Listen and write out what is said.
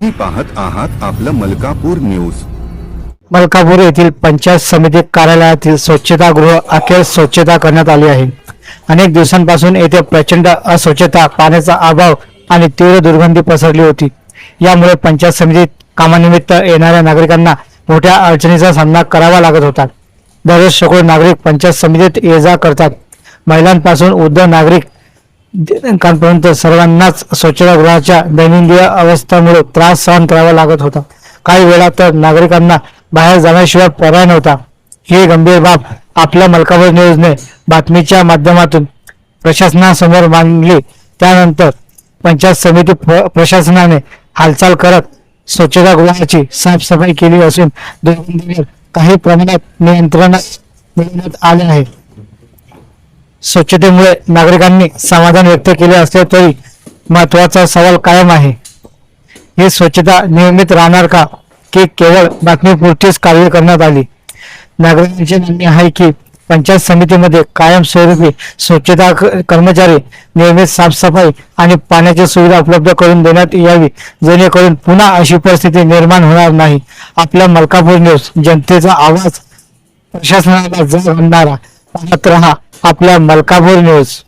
तुम्ही पाहत आहात आपलं मलकापूर न्यूज. मलकापूर येथील पंचायत समिती कार्यालयातील स्वच्छतागृह अखेर स्वच्छता करण्यात आली आहे. अनेक दिवसांपासून येथे प्रचंड अस्वच्छता पाण्याचा अभाव आणि तीव्र दुर्गंधी पसरली होती. यामुळे पंचायत समितीत कामानिमित्त येणाऱ्या नागरिकांना मोठ्या अडचणीचा सामना करावा लागत होता. दररोज शेकडो नागरिक पंचायत समितीत ये जा करतात. महिलांपासून उद्धव नागरिक पर्यंत सर्वांनाच स्वच्छतागृहाच्या दैनंदिन अवस्थेमुळे त्रास सहन करावा लागत होता. काही वेळा तर नागरिकांना बाहेर जाण्याशिवाय पर्याय नव्हता. ही गंभीर बाब आपल्या मलकापूर न्यूजने बातमीच्या माध्यमातून प्रशासनासमोर मांडली. त्यानंतर पंचायत समिती प्रशासनाने हालचाल करत स्वच्छतागृहाची साफसफाई केली असून काही प्रमाणात नियंत्रणात मिळवण्यात आले आहे. स्वच्छतेमुळे नागरिकांनी समाधान व्यक्त केले असले तरी महत्त्वाचा सवाल कायम आहे. ही स्वच्छता नियमित राहणार का? की केवळ बातमीपुरतीच कार्य करण्यात आली? नागरिकांची मागणी आहे की पंचायत समितीमध्ये कायमस्वरूपी स्वच्छता क- कर्मचारी नियमित साफसफाई आणि पाण्याची सुविधा उपलब्ध करून देण्यात यावी जेणेकरून पुन्हा अशी परिस्थिती निर्माण होणार नाही. आपला मलकापूर न्यूज जनतेचा आवाज प्रशासनाला जर आणणारा पाहत रहा. आपल्या मलकापूर न्यूज.